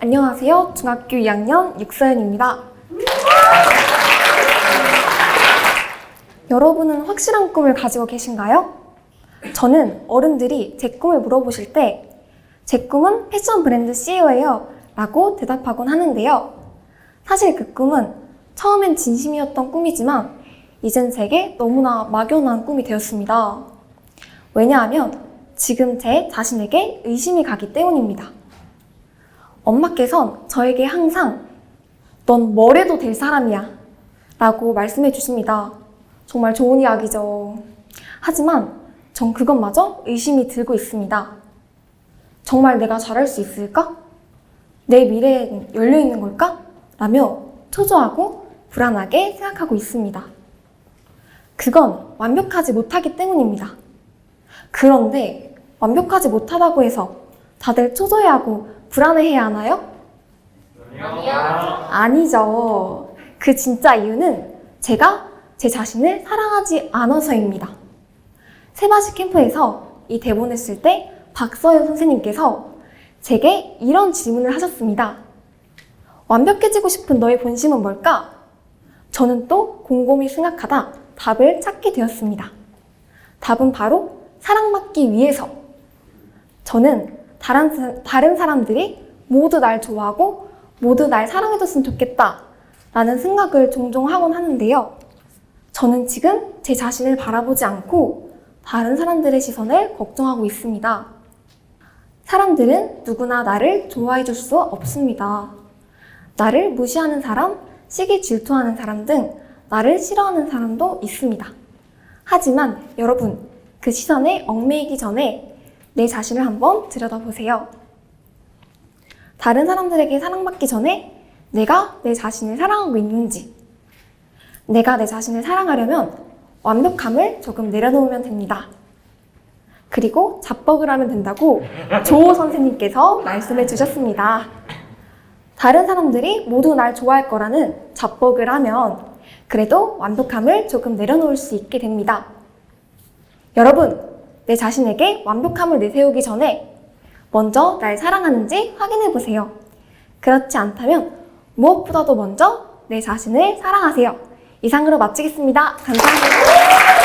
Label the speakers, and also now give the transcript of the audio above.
Speaker 1: 안녕하세요. 중학교 2학년 육서연입니다. 여러분은 확실한 꿈을 가지고 계신가요? 저는 어른들이 제 꿈을 물어보실 때 제 꿈은 패션 브랜드 CEO예요 라고 대답하곤 하는데요. 사실 그 꿈은 처음엔 진심이었던 꿈이지만 이젠 제게 너무나 막연한 꿈이 되었습니다. 왜냐하면 지금 제 자신에게 의심이 가기 때문입니다. 엄마께선 저에게 항상 넌 뭐래도 될 사람이야 라고 말씀해 주십니다. 정말 좋은 이야기죠. 하지만 전 그것마저 의심이 들고 있습니다. 정말 내가 잘할 수 있을까? 내 미래엔 열려 있는 걸까? 라며 초조하고 불안하게 생각하고 있습니다. 그건 완벽하지 못하기 때문입니다. 그런데 완벽하지 못하다고 해서 다들 초조해하고 불안해해야 하나요? 아니죠. 그 진짜 이유는 제가 제 자신을 사랑하지 않아서입니다. 세바시 캠프에서 이 대본을 쓸 때 박서연 선생님께서 제게 이런 질문을 하셨습니다. 완벽해지고 싶은 너의 본심은 뭘까? 저는 또 곰곰이 생각하다 답을 찾게 되었습니다. 답은 바로 사랑받기 위해서. 저는 다른, 사- 다른 사람들이 모두 날 좋아하고 모두 날 사랑해줬으면 좋겠다. 라는 생각을 종종 하곤 하는데요. 저는 지금 제 자신을 바라보지 않고 다른 사람들의 시선을 걱정하고 있습니다. 사람들은 누구나 나를 좋아해 줄 수 없습니다. 나를 무시하는 사람, 시기 질투하는 사람 등 나를 싫어하는 사람도 있습니다. 하지만 여러분, 그 시선에 얽매이기 전에 내 자신을 한번 들여다보세요. 다른 사람들에게 사랑받기 전에 내가 내 자신을 사랑하고 있는지, 내가 내 자신을 사랑하려면 완벽함을 조금 내려놓으면 됩니다. 그리고 자뻑을 하면 된다고 조 선생님께서 말씀해 주셨습니다. 다른 사람들이 모두 날 좋아할 거라는 자뻑을 하면 그래도 완벽함을 조금 내려놓을 수 있게 됩니다. 여러분, 내 자신에게 완벽함을 내세우기 전에 먼저 날 사랑하는지 확인해 보세요. 그렇지 않다면 무엇보다도 먼저 내 자신을 사랑하세요. 이상으로 마치겠습니다. 감사합니다.